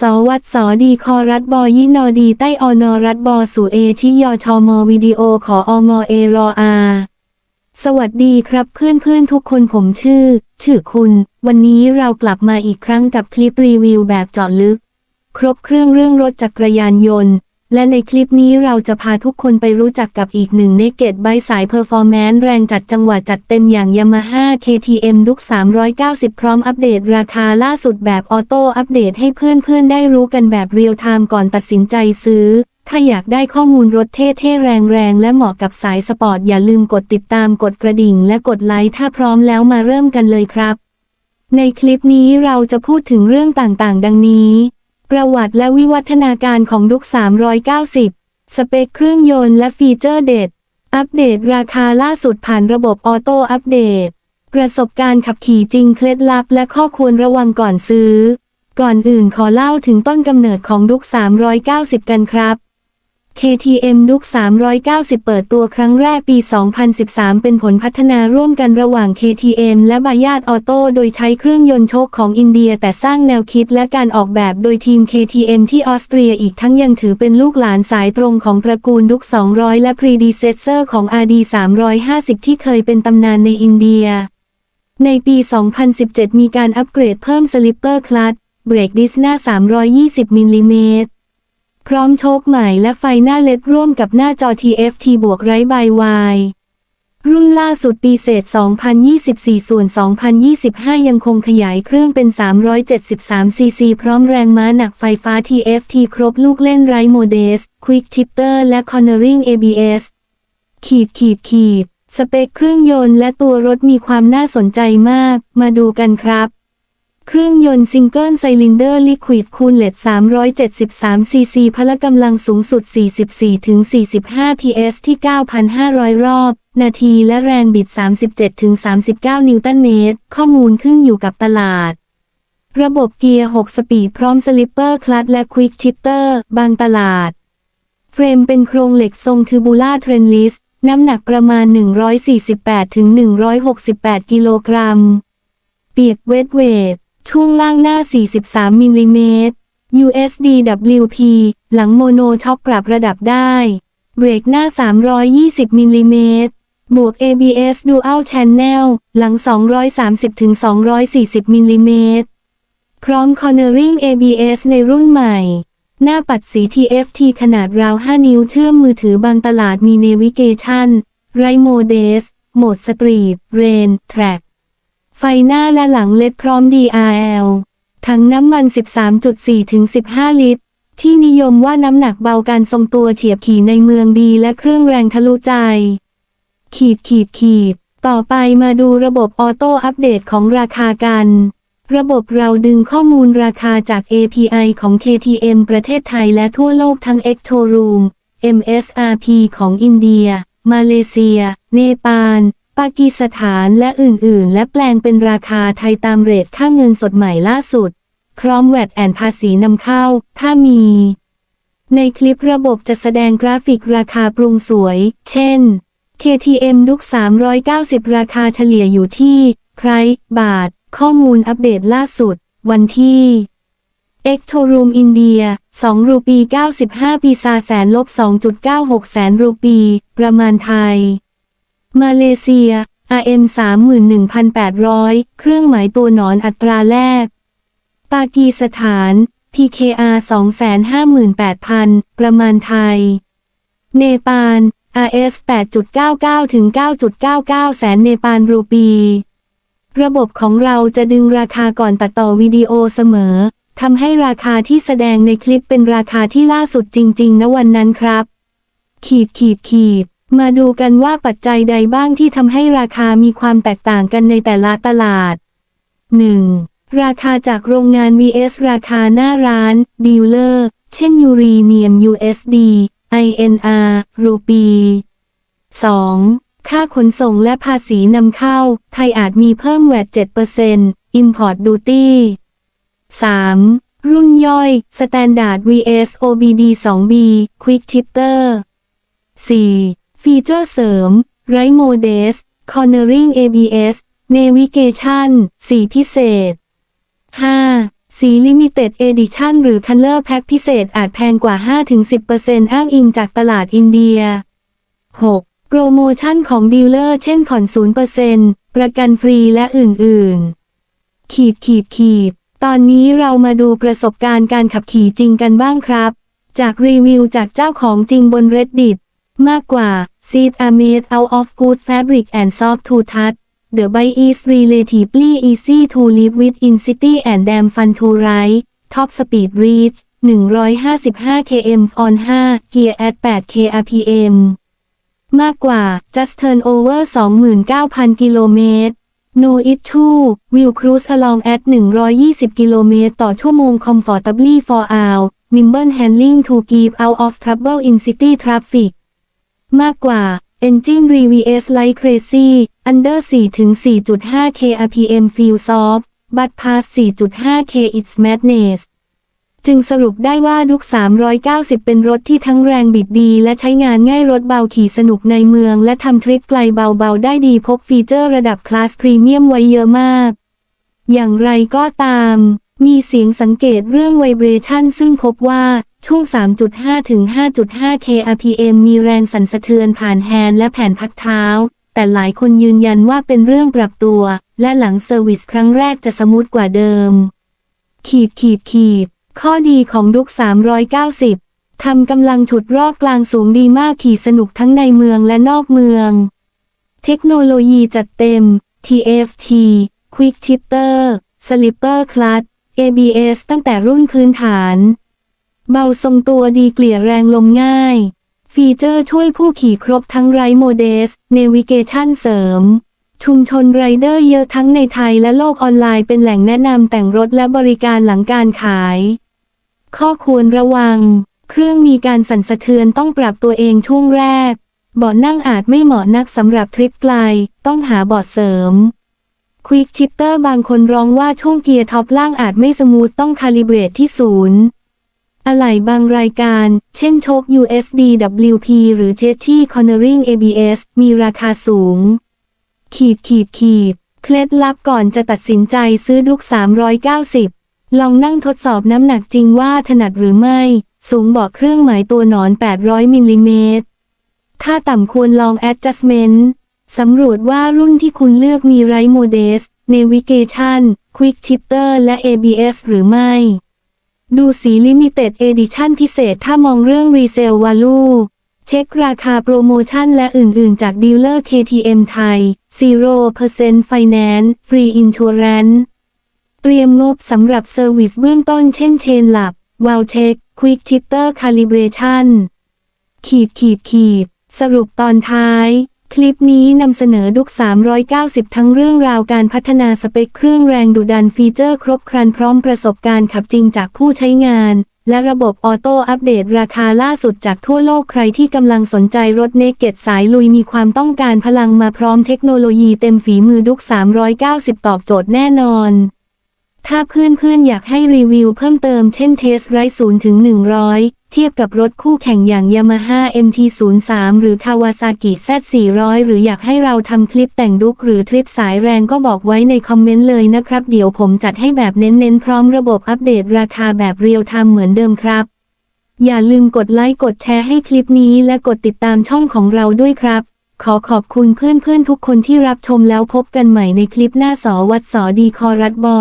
สวัสดีคอรัฐบอยินอดีใต้อนอรัฐบอสู่เอที่ยอชอมอวิดีโอขอองอเอรออาสวัสดีครับเพื่อนๆทุกคนผมชื่อ ชื่อคุณ วันนี้เรากลับมาอีกครั้งกับคลิปรีวิวแบบเจาะลึก ครบเครื่องเรื่องรถจักรยานยนต์ และในคลิปนี้เราจะพาทุกคนไปรู้จักกับอีกหนึ่งเนเกตไบสายเพอร์ฟอร์แมนซ์แรงจัดจังหวะจัดเต็มอย่าง Yamaha KTM ดุก390 พร้อมอัปเดตราคาล่าสุดแบบออโต้อัปเดตให้เพื่อนๆ ได้รู้กันแบบเรียลไทม์ก่อนตัดสินใจซื้อ ถ้าอยากได้ข้อมูลรถเท่ๆ แรงๆ และเหมาะกับสายสปอร์ตอย่าลืมกดติดตามกดกระดิ่ง และกดไลค์ถ้าพร้อมแล้วมาเริ่มกันเลยครับ ในคลิปนี้เราจะพูดถึงเรื่องต่างๆ ดังนี้ ประวัติและวิวัฒนาการของดุก390 สเปคเครื่องยนต์และฟีเจอร์เด็ด อัปเดตราคาล่าสุดผ่านระบบออโต้อัปเดต ประสบการณ์ขับขี่จริงเคล็ดลับและข้อควรระวังก่อนซื้อ ก่อนอื่นขอเล่าถึงต้นกำเนิดของดุก390 กันครับ KTM ดุก390 เปิดตัวครั้งแรกปี 2013 เป็นผลพัฒนาร่วมกันระหว่าง KTM และบายา d ออโต้โดยใช้เครื่องยนต์โชคของอินเดีย แต่สร้างแนวคิดและการออกแบบโดยทีม KTM ที่ออสเตรียอีกทั้งยังถือเป็นลูกหลานสายตรงของตระกูลดุก200 และ predecessor ของ RD 350 ที่เคยเป็นตำนานในอินเดีย ในปี 2017 มีการอัปเกรดเพิ่มสลิปเปอร์คลัตเบรกดิสหน้า 320 มิลลิเมตร พร้อมโชคใหม่และไฟหน้าเล็ดร่วมกับหน้าจอ TFT บวกไร้ใบวายรุ่นล่าสุดปีเศษ 2024 ส่วน 2025 ยังคงขยายเครื่องเป็น 373 ซีซี พร้อมแรงม้าหนักไฟฟ้า TFT ครบลูกเล่นไร้โมเดส Quick Shifter และ Cornering ABS ขีดขีดขีด สเปคเครื่องยนต์และตัวรถมีความน่าสนใจมาก มาดูกันครับ เครื่องยนต์ซิงเกิลไซลินเดอร์ลิควิดคูลเลต373 ซีซี พละกำลังสูงสุด 44-45 PS ที่ 9,500 รอบ นาทีและแรงบิด 37-39 นิวตันเมตร ข้อมูลขึ้นอยู่กับตลาด ระบบเกียร์ 6 สปีดพร้อมสลิปเปอร์คลัตและควิกชิปเตอร์ บางตลาด เฟรมเป็นโครงเหล็กทรงทูบูล่าเทรนลิส น้ำหนักประมาณ 148-168 กิโลกรัม เปียกเวทเวท ช่วงล่างหน้า 43 มิลลิเมตร USDWP หลังโมโนช็อคปรับระดับได้ เบรกหน้า 320 มิลลิเมตร บวก ABS Dual Channel หลัง 230-240 มิลลิเมตร พร้อม Cornering ABS ในรุ่นใหม่ หน้าปัดสี TFT ขนาดราว 5 นิ้วเชื่อมมือถือบางตลาดมี Navigation ไรโมเดสโหมดสตรีทเรน แทร็ก ไฟหน้าและหลังเล็ดพร้อม DRL ถังน้ำมัน 13.4 ถึง 15 ลิตร ที่นิยมว่าน้ำหนักเบาการทรงตัวเฉียบขี่ในเมืองดีและเครื่องแรงทะลุใจ ขีดขีดขีด ต่อไปมาดูระบบออโต้อัปเดตของราคากัน ระบบเราดึงข้อมูลราคาจาก API ของ KTM ประเทศไทยและทั่วโลกทั้ง e c t o r o o m MSRP ของอินเดีย มาเลเซีย เนปาล ปากีสถานและอื่นๆ และแปลงเป็นราคาไทยตามเรทค่าเงินสดใหม่ล่าสุด พร้อมแวดแอนภาษีนำเข้า ถ้ามี ในคลิประบบจะแสดงกราฟิกราคาปรุงสวย เช่น KTM ดุก390 ราคาเฉลี่ยอยู่ที่ไพรบาท ข้อมูลอัปเดตล่าสุด วันที่ e c t o r o o m อินเดีย2รูปี 95 ปีซาแสนลบ 2.96 แสนรูปี ประมาณไทย มาเลเซีย RM 31,800 เครื่องหมายตัวหนอนอัตราแรกปากีสถาน PKR 258,000 ประมาณไทย เนปาล RS 8.99 ถึง 9.99 แสนเนปาลรูปี ระบบของเราจะดึงราคาก่อนตัดต่อวิดีโอเสมอ ทำให้ราคาที่แสดงในคลิปเป็นราคาที่ล่าสุดจริง ๆ ณ วันนั้นครับ ขีดขีดขีด มาดูกันว่าปัจจัยใดบ้างที่ทำให้ราคามีความแตกต่างกันในแต่ละตลาด 1. ราคาจากโรงงาน vs ราคาหน้าร้าน ดีลเลอร์ เช่นยูรีเนียม USD INR รูปี 2. ค่าขนส่งและภาษีนำเข้า ไทยอาจมีเพิ่มแวด7% Import Duty 3. รุ่นย่อย Standard vs OBD 2B Quick Shifter 4. ฟีเจอร์เสริม ไรโมเดส Cornering ABS Navigation สีพิเศษ 5. สีลิมิเต็ดเอดิชันหรือคันเลอร์แพ็คพิเศษอาจแพงกว่า 5-10%อ้างอิงจากตลาดอินเดีย 6. โปรโมชั่นของดีลเลอร์เช่นผ่อน 0%ประกันฟรีและอื่น ๆ ขีดขีดขีด ตอนนี้เรามาดูประสบการณ์การขับขี่จริงกันบ้างครับ จากรีวิวจากเจ้าของจริงบน Reddit มากกว่า Seat are made out of good fabric and soft to touch The bike is relatively easy to live with in city and damn fun to ride Top speed reach 155 km on 5 gear at 8 kpm มากกว่า just turn over 29,000 กิโลเมตร no issue will cruise along at 120 กิโลเมตรต่อชั่วโมง comfortably for all nimble handling to keep out of trouble in city traffic มากกว่า engine r e v s like crazy under 4 ถึง 4.5 k rpm feel soft but past 4.5 k it's madness จึงสรุปได้ว่าดุก390 เป็นรถที่ทั้งแรงบิดดี และใช้งานง่ายรถเบาขี่สนุกในเมือง และทำทริปไกลเบาๆ ได้ดีพกฟีเจอร์ระดับคลาสพรีเมียมไว้เยอะมาก อย่างไรก็ตาม มีเสียงสังเกตเรื่องไวเบรชันซึ่งพบว่าช่วง 3.5 ถึง 5.5 kRPM มีแรงสั่นสะเทือนผ่านแฮนด์และแผ่นพักเท้า แต่หลายคนยืนยันว่าเป็นเรื่องปรับตัว และหลังเซอร์วิสครั้งแรกจะสมูทกว่าเดิม ขีดขีดขีด ข้อดีของดุก 390 ทำกำลังฉุดรอบกลางสูงดีมากขี่สนุกทั้งในเมืองและนอกเมือง เทคโนโลยีจัดเต็ม TFT Quick Shifter Slipper Clutch ABS ตั้งแต่รุ่นพื้นฐาน เบาทรงตัวดีเกลี่ยแรงลมง่าย ฟีเจอร์ช่วยผู้ขี่ครบทั้งไรโมเดสเนวิเกชันเสริม ชุมชนไรเดอร์เยอะทั้งในไทยและโลกออนไลน์เป็นแหล่งแนะนำแต่งรถและบริการหลังการขาย ข้อควรระวัง เครื่องมีการสั่นสะเทือนต้องปรับตัวเองช่วงแรกเบาะนั่งอาจไม่เหมาะนักสำหรับทริปไกล ต้องหาเบาะเสริม ควิกชิปเตอร์บางคนร้องว่าช่วงเกียร์ท็อปล่างอาจไม่สมูทต้องคาลิเบรตที่ศูนย์อะไหล่บางรายการ เช่นโชค USD WP หรือ j e t t y Cornering ABS มีราคาสูง ขีดขีดขีด เคล็ดลับก่อนจะตัดสินใจซื้อดุก 390 ลองนั่งทดสอบน้ำหนักจริงว่าถนัดหรือไม่ สูงบอกเครื่องหมายตัวหนอน 800มิลลิเมตร ถ้าต่ำควรลอง adjustment สำรวจว่ารุ่นที่คุณเลือกมีไรโมเดส Navigation Quick Shifter และ ABS หรือไม่ ดูสี Limited Edition พิเศษถ้ามองเรื่อง Resale Value เช็คราคาโปรโมชั่นและอื่นๆ จากดีลเลอร์ KTM ไทย 0% Finance Free Insurance เตรียมงบสำหรับเซอร์วิสเบื้องต้นเช่นเชนหลับ w a l Check Quick Shifter Calibration ขีดขีดขีด สรุปตอนท้าย คลิปนี้นำเสนอดุก 390 ทั้งเรื่องราวการพัฒนาสเปคเครื่องแรงดุดันฟีเจอร์ครบครันพร้อมประสบการณ์ขับจริงจากผู้ใช้งาน และระบบออโต้อัปเดตราคาล่าสุดจากทั่วโลกใครที่กำลังสนใจรถเนเกตสายลุยมีความต้องการพลังมาพร้อมเทคโนโลยีเต็มฝีมือดุก 390 ตอบโจทย์แน่นอน ถ้าเพื่อนๆอยากให้รีวิวเพิ่มเติมเช่นเทสไรศูนย์ถึง100 เทียบกับรถคู่แข่งอย่าง Yamaha MT-03 หรือ Kawasaki Z400 หรืออยากให้เราทำคลิปแต่งดุกหรือทริปสายแรงก็บอกไว้ในคอมเมนต์เลยนะครับ เดี๋ยวผมจัดให้แบบเน้นๆ พร้อมระบบอัปเดตราคาแบบเรียลไทม์เหมือนเดิมครับ อย่าลืมกดไลค์กดแชร์ให้คลิปนี้และกดติดตามช่องของเราด้วยครับ ขอขอบคุณเพื่อนๆทุกคนที่รับชมแล้วพบกันใหม่ในคลิปหน้าสอวัดสอดีคอรัดบอ